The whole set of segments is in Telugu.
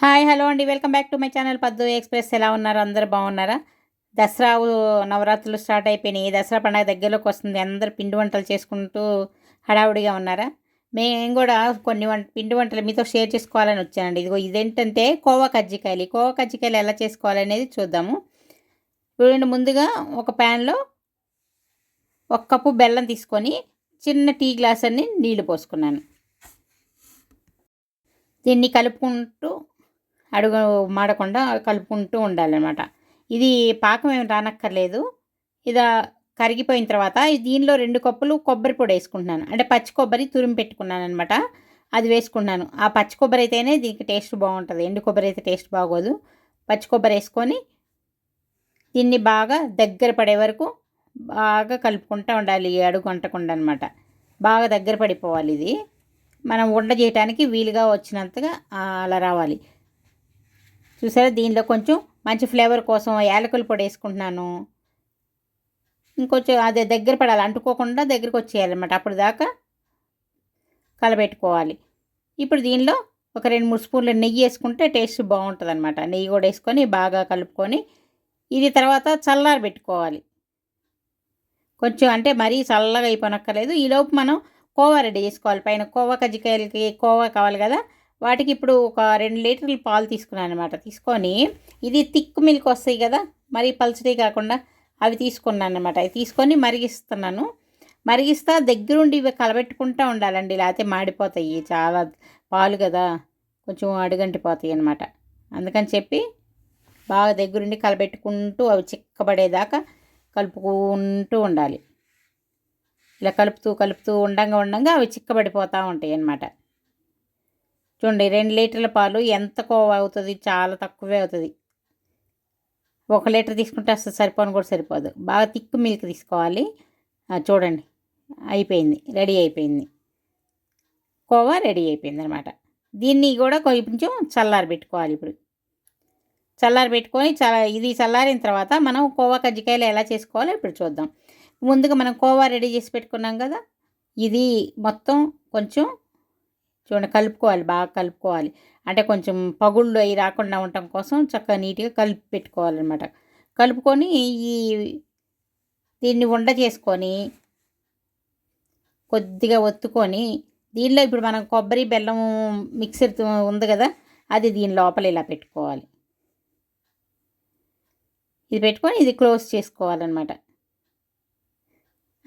హాయ్ హలో అండి. Welcome back to my channel Paddu express. ఎలా ఉన్నారు? అందరు బాగున్నారా దసరా నవరాత్రులు స్టార్ట్ అయిపోయినాయి. దసరా పండుగ దగ్గరలోకి వస్తుంది. అందరు పిండి వంటలు చేసుకుంటూ హడావుడిగా ఉన్నారా? మేము కూడా కొన్ని వంట పిండి వంటలు మీతో షేర్ చేసుకోవాలని వచ్చానండి. ఇదిగో ఇదేంటంటే కోవా కజ్జికాయలు. కోవా కజ్జికాయలు ఎలా చేసుకోవాలనేది చూద్దాము. ఇప్పుడు ముందుగా ఒక ప్యాన్లో ఒక కప్పు బెల్లం తీసుకొని చిన్న టీ గ్లాస్ అన్ని నీళ్ళు పోసుకున్నాను. దీన్ని కలుపుకుంటూ అడుగు మాడకుండా కలుపుకుంటూ ఉండాలన్నమాట. ఇది పాకం ఏమి రానక్కర్లేదు. ఇది కరిగిపోయిన తర్వాత దీనిలో రెండు కప్పులు కొబ్బరి పొడి వేసుకుంటున్నాను. అంటే పచ్చి కొబ్బరి తురిమి పెట్టుకున్నాను అనమాట అది వేసుకున్నాను ఆ పచ్చి కొబ్బరి అయితేనే దీనికి టేస్ట్ బాగుంటుంది. ఎండు కొబ్బరి అయితే టేస్ట్ బాగోదు. పచ్చి కొబ్బరి వేసుకొని దీన్ని బాగా దగ్గర పడే వరకు బాగా కలుపుకుంటూ ఉండాలి. అడుగు అంటకుండా అనమాట బాగా దగ్గర పడిపోవాలి ఇది. మనం వండ చేయడానికి వీలుగా వచ్చినంతగా అలా రావాలి. చూసారా? దీనిలో కొంచెం మంచి ఫ్లేవర్ కోసం యాలకుల పొడి వేసుకుంటున్నాను. ఇంకొంచెం అదే దగ్గర పడాలి అంటుకోకుండా దగ్గరికి వచ్చేయాలన్నమాట. అప్పుడు దాకా కలబెట్టుకోవాలి. ఇప్పుడు దీనిలో ఒక రెండు మూడు స్పూన్ల నెయ్యి వేసుకుంటే టేస్ట్ బాగుంటుంది అనమాట నెయ్యి కూడా వేసుకొని బాగా కలుపుకొని ఇది తర్వాత చల్లారి పెట్టుకోవాలి. కొంచెం అంటే మరీ చల్లగా అయిపోనక్కర్లేదు. ఈలోపు మనం కోవా రెడీ చేసుకోవాలి. పైన కోవా కజ్జికాయలకి కోవా కావాలి కదా వాటికి ఇప్పుడు ఒక రెండు లీటర్లు పాలు తీసుకున్నాను అనమాట తీసుకొని ఇది థిక్ మిల్క్ వస్తాయి కదా మరీ పల్చడి కాకుండా అవి తీసుకున్నాను అనమాట అవి తీసుకొని మరిగిస్తున్నాను. మరిగిస్తా దగ్గరుండి ఇవి కలబెట్టుకుంటూ ఉండాలండి లేకపోతే మాడిపోతాయి. చాలా పాలు కదా కొంచెం అడుగంటిపోతాయి అనమాట అందుకని చెప్పి బాగా దగ్గరుండి కలబెట్టుకుంటూ అవి చిక్కబడేదాకా కలుపుకుంటూ ఉండాలి. ఇలా కలుపుతూ కలుపుతూ ఉండంగా ఉండంగా అవి చిక్కబడిపోతూ ఉంటాయి అన్నమాట. చూడండి రెండు లీటర్ల పాలు ఎంత కోవ అవుతుంది? చాలా తక్కువే అవుతుంది. ఒక లీటర్ తీసుకుంటే అసలు సరిపోను కూడా సరిపోదు. బాగా తిక్కు మిల్క్ తీసుకోవాలి. చూడండి అయిపోయింది రెడీ అయిపోయింది. కోవా రెడీ అయిపోయింది అనమాట దీన్ని కూడా కొంచెం చల్లారి పెట్టుకోవాలి ఇప్పుడు. చల్లారి పెట్టుకొని చల్ల ఇది చల్లారిన తర్వాత మనం కోవా కజ్జికాయలు ఎలా చేసుకోవాలో ఇప్పుడు చూద్దాం. ముందుగా మనం కోవా రెడీ చేసి పెట్టుకున్నాం కదా? ఇది మొత్తం కొంచెం చూడండి కలుపుకోవాలి బాగా కలుపుకోవాలి. అంటే కొంచెం పగుళ్ళు అవి రాకుండా ఉండటం కోసం చక్కగా నీట్గా కలిపి పెట్టుకోవాలన్నమాట. కలుపుకొని ఈ దీన్ని ఉండ చేసుకొని కొద్దిగా ఒత్తుకొని దీనిలో ఇప్పుడు మనం కొబ్బరి బెల్లం మిక్సర్ ఉంది కదా అది దీని లోపల ఇలా పెట్టుకోవాలి. ఇది పెట్టుకొని ఇది క్లోజ్ చేసుకోవాలన్నమాట.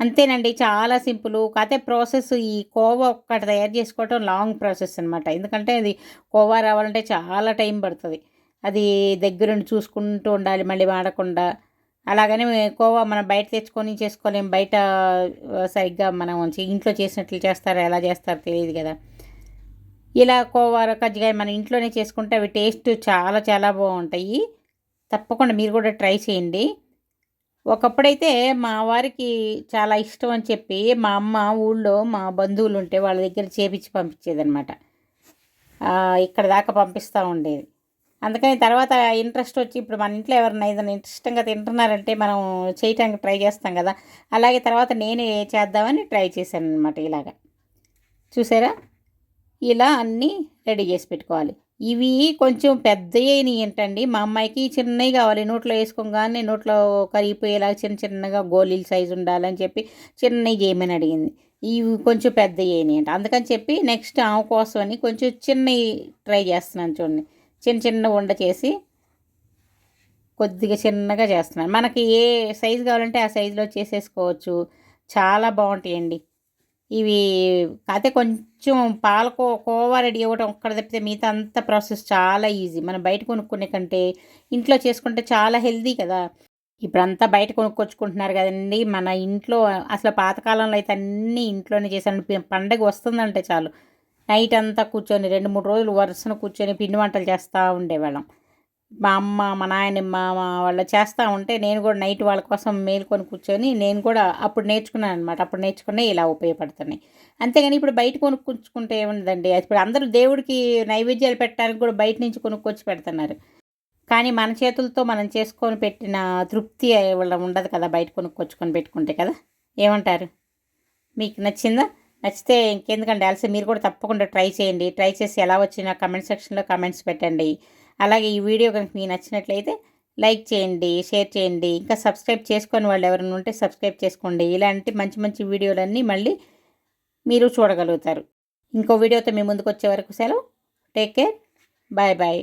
అంతేనండి. చాలా సింపుల్. కాకపోతే ప్రాసెస్ ఈ కోవా ఒక్కటి తయారు చేసుకోవటం లాంగ్ ప్రాసెస్ అనమాట ఎందుకంటే అది కోవా రావాలంటే చాలా టైం పడుతుంది. అది దగ్గరుండి చూసుకుంటూ ఉండాలి మళ్ళీ వాడకుండా. అలాగనే కోవా మనం బయట తెచ్చుకొని చేసుకోలేం. బయట సరిగ్గా మనం ఇంట్లో చేసినట్లు చేస్తారో ఎలా చేస్తారో తెలియదు కదా. ఇలా కోవా కజ్జికాయ మన ఇంట్లోనే చేసుకుంటే అవి టేస్ట్ చాలా చాలా బాగుంటాయి. తప్పకుండా మీరు కూడా ట్రై చేయండి. ఒకప్పుడైతే మా వారికి చాలా ఇష్టం అని చెప్పి మా అమ్మ ఊళ్ళో మా బంధువులు ఉంటే వాళ్ళ దగ్గర చేపించి పంపించేదనమాట ఇక్కడ దాకా పంపిస్తూ ఉండేది. అందుకని తర్వాత ఇంట్రెస్ట్ వచ్చి ఇప్పుడు మన ఇంట్లో ఎవరైనా ఏదైనా ఇంట్రెస్టింగ్గా తింటున్నారంటే మనం చేయటానికి ట్రై చేస్తాం కదా. అలాగే తర్వాత నేనే చేద్దామని ట్రై చేశాను అనమాట ఇలాగ. చూసారా? ఇలా అన్నీ రెడీ చేసి పెట్టుకోవాలి. ఇవి కొంచెం పెద్దవి ఏంటండి? మా అమ్మాయికి చిన్నవి కావాలి. నోట్లో వేసుకోగానే నోట్లో కరిగిపోయేలా చిన్న చిన్నగా గోళీల సైజు ఉండాలని చెప్పి చిన్నవి చేయమని అడిగింది. ఇవి కొంచెం పెద్దవి అంట. అందుకని చెప్పి నెక్స్ట్ ఆమె కోసం అని కొంచెం చిన్నవి ట్రై చేస్తున్నాను చూడండి. చిన్న చిన్న వండ చేసి కొద్దిగా చిన్నగా చేస్తున్నాను. మనకి ఏ సైజు కావాలంటే ఆ సైజులో చేసేసుకోవచ్చు. చాలా బాగుంటాయండి. ఇవి అయితే కొంచెం పాలకో కోవా రెడీ అవ్వడం ఒక్కడ తప్పితే మిగతా అంత ప్రాసెస్ చాలా ఈజీ. మనం బయట కొనుక్కునే కంటే ఇంట్లో చేసుకుంటే చాలా హెల్దీ కదా. ఇప్పుడు అంతా బయట కొనుక్కొచ్చుకుంటున్నారు కదండి. మన ఇంట్లో అసలు పాతకాలంలో అయితే అన్నీ ఇంట్లోనే చేశాను. పండగ వస్తుందంటే చాలు. నైట్ అంతా కూర్చొని రెండు మూడు రోజులు వరుసను కూర్చొని పిండి వంటలు చేస్తూ ఉండేవాళ్ళం. మా అమ్మ మా నాయనమ్మ మా వాళ్ళు చేస్తూ ఉంటే నేను కూడా నైట్ వాళ్ళ కోసం మేలుకొని కూర్చొని నేను కూడా అప్పుడు నేర్చుకున్నాను అనమాట అప్పుడు నేర్చుకునే ఇలా ఉపయోగపడుతున్నాయి. అంతేగాని ఇప్పుడు బయట కొనుక్కుంటే ఏముందండి? ఇప్పుడు అందరూ దేవుడికి నైవేద్యాలు పెట్టడానికి కూడా బయట నుంచి కొనుక్కొచ్చి పెడుతున్నారు. కానీ మన చేతులతో మనం చేసుకొని పెట్టిన తృప్తి వాళ్ళ ఉండదు కదా బయట కొనుక్కొచ్చుకొని పెట్టుకుంటే కదా? ఏమంటారు? మీకు నచ్చిందా? నచ్చితే ఇంకెందుకండి? అలసి మీరు కూడా తప్పకుండా ట్రై చేయండి. ట్రై చేసి ఎలా వచ్చినా కమెంట్ సెక్షన్లో కమెంట్స్ పెట్టండి. అలాగే ఈ వీడియో కనుక మీకు నచ్చినట్లయితే లైక్ చేయండి షేర్ చేయండి. ఇంకా సబ్స్క్రైబ్ చేసుకొని వాళ్ళు ఎవరైనా ఉంటే సబ్స్క్రైబ్ చేసుకోండి. ఇలాంటి మంచి మంచి వీడియోలన్నీ మళ్ళీ మీరు చూడగలుగుతారు. ఇంకో వీడియోతో మీ ముందుకు వచ్చే వరకు సెలవు. Take care. Bye bye.